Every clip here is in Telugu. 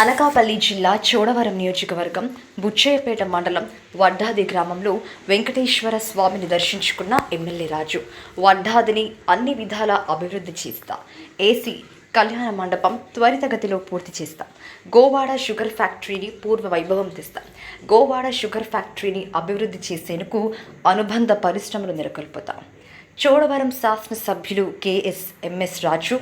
అనకాపల్లి జిల్లా చోడవరం నియోజకవర్గం బుచ్చయ్యపేట మండలం వడ్డాది గ్రామంలో వెంకటేశ్వర స్వామిని దర్శించుకున్న ఎమ్మెల్యే రాజు. వడ్డాదిని అన్ని విధాల అభివృద్ధి చేస్తా. ఏసీ కళ్యాణ మండపం త్వరితగతిలో పూర్తి చేస్తాం. గోవాడ షుగర్ ఫ్యాక్టరీని పూర్వ వైభవం తెస్తాం. గోవాడ షుగర్ ఫ్యాక్టరీని అభివృద్ధి చేసేందుకు అనుబంధ పరిశ్రమలు నెలకొల్పుతాం. చోడవరం శాసనసభ్యులు కెఎస్ ఎంఎస్ రాజు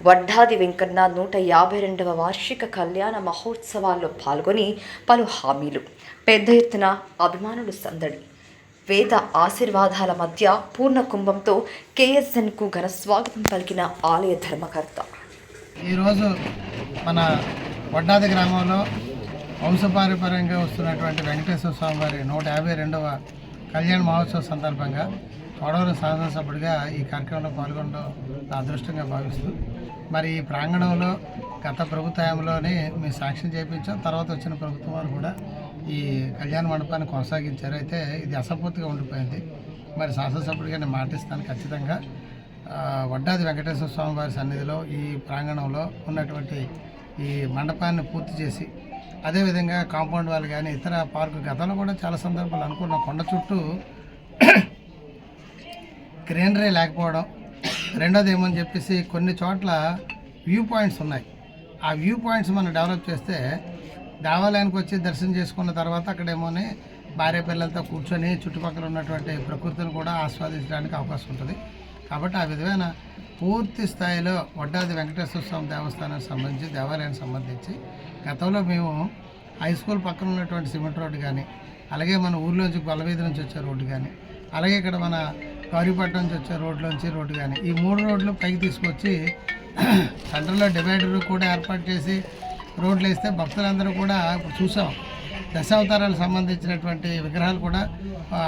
వడ్డాది వెంకన్న నూట యాభై రెండవ వార్షిక కళ్యాణ మహోత్సవాల్లో పాల్గొని పలు హామీలు. పెద్ద ఎత్తున అభిమానులు సందడి. వేద ఆశీర్వాదాల మధ్య పూర్ణ కుంభంతో కేఎస్ఎన్కు ఘన స్వాగతం పలికిన ఆలయ ధర్మకర్త. ఈరోజు మన వడ్డాది గ్రామంలో వంశపారంపర్యంగా వస్తున్నటువంటి వెంకటేశ్వర స్వామి వారి నూట యాభై రెండవ కళ్యాణ మహోత్సవ సందర్భంగా చోడవరం శాసనసభ్యుడిగా ఈ కార్యక్రమంలో పాల్గొనడం నా అదృష్టంగా భావిస్తూ మరి ఈ ప్రాంగణంలో గత ప్రభుత్వంలోనే మేము సాక్ష్యం చేయించాం తర్వాత వచ్చిన ప్రభుత్వం వారు కూడా ఈ కళ్యాణ మండపాన్ని కొనసాగించారు. అయితే ఇది అసంపూర్తిగా ఉండిపోయింది. మరి శాసనసభ్యుడిగా నేను మాటిస్తాను ఖచ్చితంగా. వడ్డాది వెంకటేశ్వర స్వామి వారి సన్నిధిలో ఈ ప్రాంగణంలో ఉన్నటువంటి ఈ మండపాన్ని పూర్తి చేసి అదేవిధంగా కాంపౌండ్ వాళ్ళు కానీ ఇతర పార్కు గతంలో కూడా చాలా సందర్భాలు అనుకున్న కొండ చుట్టూ గ్రీనరీ లేకపోవడం రెండోది ఏమని చెప్పేసి కొన్ని చోట్ల వ్యూ పాయింట్స్ ఉన్నాయి. ఆ వ్యూ పాయింట్స్ మనం డెవలప్ చేస్తే దేవాలయానికి వచ్చి దర్శనం చేసుకున్న తర్వాత అక్కడేమోని భార్య పిల్లలతో కూర్చొని చుట్టుపక్కల ఉన్నటువంటి ప్రకృతిని కూడా ఆస్వాదించడానికి అవకాశం ఉంటుంది. కాబట్టి ఆ విధమైన పూర్తి స్థాయిలో వడ్డాది వెంకటేశ్వర స్వామి దేవస్థానానికి సంబంధించి దేవాలయానికి సంబంధించి గతంలో మేము హై స్కూల్ పక్కన ఉన్నటువంటి సిమెంట్ రోడ్డు కానీ అలాగే మన ఊర్లోంచి గొల్లవీధి నుంచి వచ్చే రోడ్డు కానీ అలాగే ఇక్కడ మన గౌరీపట్నం నుంచి వచ్చే రోడ్లోంచి రోడ్డు కానీ. ఈ మూడు రోడ్లు పైకి తీసుకొచ్చి సెంటర్లో డివైడర్ కూడా ఏర్పాటు చేసి రోడ్లు వేస్తే భక్తులందరూ కూడా ఇప్పుడు చూసాం. దశావతారాలకు సంబంధించినటువంటి విగ్రహాలు కూడా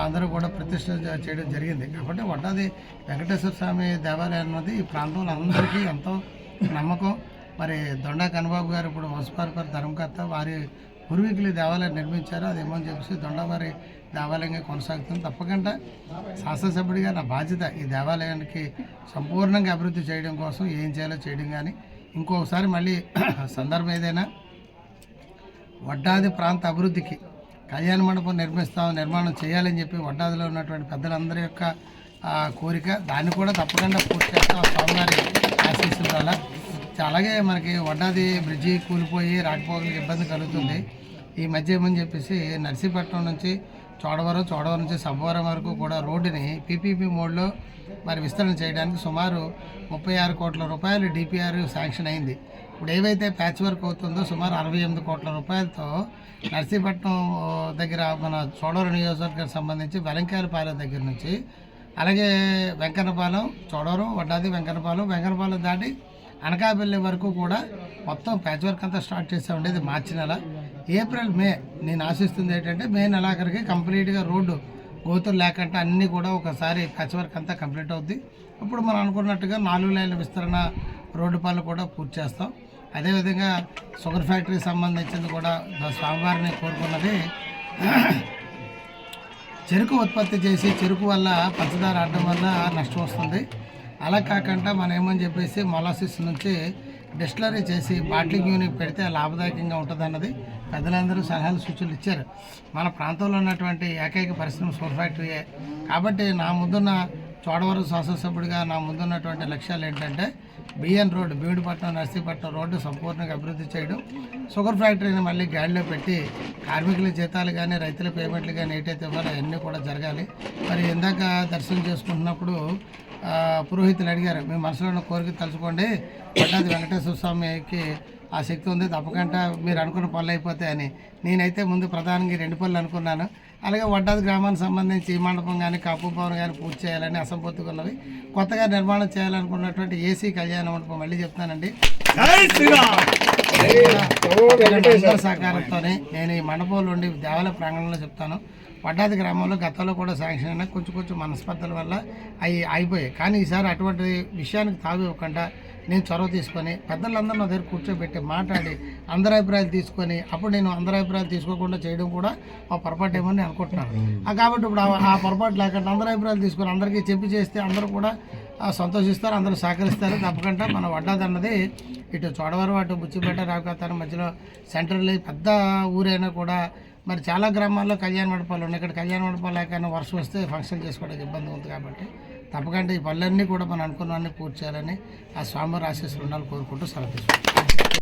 అందరూ కూడా ప్రతిష్ట చేయడం జరిగింది. కాబట్టి వడ్డాది వెంకటేశ్వర స్వామి దేవాలయం అన్నది ఈ ప్రాంతంలో అందరికీ ఎంతో నమ్మకం. మరి దొండా కన్నబాబు గారు ఇప్పుడు వంశపారపరి ధర్మకర్త వారి పూర్వీకులు ఈ దేవాలయం నిర్మించారు అదేమో అని చెప్పేసి దొండవారి దేవాలయంగా కొనసాగుతుంది. తప్పకుండా శాసనసభ్యుడిగా నా బాధ్యత ఈ దేవాలయానికి సంపూర్ణంగా అభివృద్ధి చేయడం కోసం ఏం చేయాలో చేయడం కానీ ఇంకొకసారి మళ్ళీ సందర్భం ఏదైనా వడ్డాది ప్రాంత అభివృద్ధికి కళ్యాణ మండపం నిర్మిస్తాం నిర్మాణం చేయాలని చెప్పి వడ్డాదిలో ఉన్నటువంటి పెద్దలందరి యొక్క కోరిక దాన్ని కూడా తప్పకుండా పూర్తి చేస్తాం. స్వామివారి ఆశీస్సుల వల్ల. అలాగే మనకి వడ్డాది బ్రిడ్జి కూలిపోయి రాకపోకలకు ఇబ్బంది కలుగుతుంది. ఈ మధ్య ఏమని చెప్పేసి నర్సీపట్నం నుంచి చోడవరం చోడవరం నుంచి సబ్బవరం వరకు కూడా రోడ్డుని పీపీపీ మోడ్లో మరి విస్తరణ చేయడానికి సుమారు ముప్పై ఆరు కోట్ల రూపాయలు డిపిఆర్ శాంక్షన్ అయింది. ఇప్పుడు ఏవైతే ప్యాచ్ వర్క్ అవుతుందో సుమారు అరవై ఎనిమిది కోట్ల రూపాయలతో నర్సీపట్నం దగ్గర మన చోడవరం నియోజకవర్గానికి సంబంధించి వెలంకాయలపాలెం దగ్గర నుంచి అలాగే వెంకన్నపాలెం చోడవరం వడ్డాది వెంకన్నపాలెం వెంకన్నపాలెం దాటి అనకాపల్లి వరకు కూడా మొత్తం ప్యాచ్ వర్క్ అంతా స్టార్ట్ చేసామండి ఉండేది మార్చి నెల. April May. నేను ఆశిస్తుంది ఏంటంటే మే నెలాఖరికి కంప్లీట్గా రోడ్డు గోతులు లేకుండా అన్నీ కూడా ఒకసారి ప్యాచ్ వర్క్ అంతా కంప్లీట్ అవుద్ది. ఇప్పుడు మనం అనుకున్నట్టుగా నాలుగు లైన్ల విస్తరణ రోడ్డు పనులు కూడా పూర్తి చేస్తాం. అదేవిధంగా షుగర్ ఫ్యాక్టరీకి సంబంధించింది కూడా స్వామివారిని కోరుకున్నది చెరుకు ఉత్పత్తి చేసి చెరుకు వల్ల పంచదార ఆడడం వల్ల నష్టం వస్తుంది. అలా కాకుండా మనం ఏమని చెప్పేసి మొలాసిస్ నుంచి డిస్టిలరీ చేసి బాట్లింగ్ యూనిట్ పెడితే లాభదాయకంగా ఉంటుంది అన్నది పెద్దలందరూ సలహాలు సూచనలు ఇచ్చారు. మన ప్రాంతంలో ఉన్నటువంటి ఏకైక పరిశ్రమ సోర్ ఫ్యాక్టరీయే. కాబట్టి నా ముందున్న చోడవరం శాసనసభ్యుడిగా నా ముందున్నటువంటి లక్ష్యాలు ఏంటంటే BN road Bhimidipatnam Narsipatnam road సంపూర్ణంగా అభివృద్ధి చేయడం. షుగర్ ఫ్యాక్టరీని మళ్ళీ గాడిలో పెట్టి కార్మికుల జీతాలు కానీ రైతుల పేమెంట్లు కానీ ఏటైతే ఇవ్వాలో అవన్నీ కూడా జరగాలి. మరి ఇందాక దర్శనం చేసుకుంటున్నప్పుడు పురోహితులు అడిగారు మీ మనసులో ఉన్న కోరిక తలుచుకోండి. పట్టాది వెంకటేశ్వర స్వామికి ఆ శక్తి ఉంది. తప్పకుండా మీరు అనుకున్న పనులు అయిపోతాయని. నేనైతే ముందు ప్రధానంగా రెండు పనులు అనుకున్నాను. అలాగే వడ్డాది గ్రామానికి సంబంధించి ఈ మండపం కానీ కాపు భవన్ కానీ పూర్తి చేయాలని అసంపూర్తిగా ఉన్నవి కొత్తగా నిర్మాణం చేయాలనుకున్నటువంటి ఏసీ కళ్యాణ మండపం మళ్ళీ చెప్తానండి. అందరి సహకారంతోనే నేను ఈ మండపంలో ఉండి దేవాలయ ప్రాంగణంలో చెప్తాను. వడ్డాది గ్రామంలో గతంలో కూడా శాంక్షన్ అయినా కొంచెం కొంచెం మనస్పర్ధల వల్ల అవి అయిపోయాయి. కానీ ఈసారి అటువంటి విషయానికి తావు ఇవ్వకుండా నేను చొరవ తీసుకొని పెద్దలందరూ నా దగ్గర కూర్చోబెట్టి మాట్లాడి అందరి అభిప్రాయాలు తీసుకొని అప్పుడు నేను అందరి అభిప్రాయాలు తీసుకోకుండా చేయడం కూడా ఆ పొరపాటు ఏమో నేను అనుకుంటున్నాను. కాబట్టి ఇప్పుడు ఆ- పొరపాటు లేకుండా అందరి అభిప్రాయాలు తీసుకొని అందరికీ చెప్పి చేస్తే అందరూ కూడా సంతోషిస్తారు అందరూ సహకరిస్తారు. తప్పకుండా మన వడ్డాది అన్నది ఇటు చోడవరం అటు బుచ్చిపేట రావుకాతారం మధ్యలో సెంట్రల్ పెద్ద ఊరైనా కూడా మరి చాలా గ్రామాల్లో కళ్యాణ మండపాలు ఉన్నాయి. ఇక్కడ కళ్యాణ మండపాలు లేకైనా వర్షం వస్తే ఫంక్షన్ చేసుకోవడానికి ఇబ్బంది ఉంది కాబట్టి తప్పకుండా ఈ పనులన్నీ కూడా మనం అనుకున్నవన్నీ పూర్తి చేయాలని ఆ స్వామివారి ఆశీస్సులు ఉండాలని కోరుకుంటూ సెలవు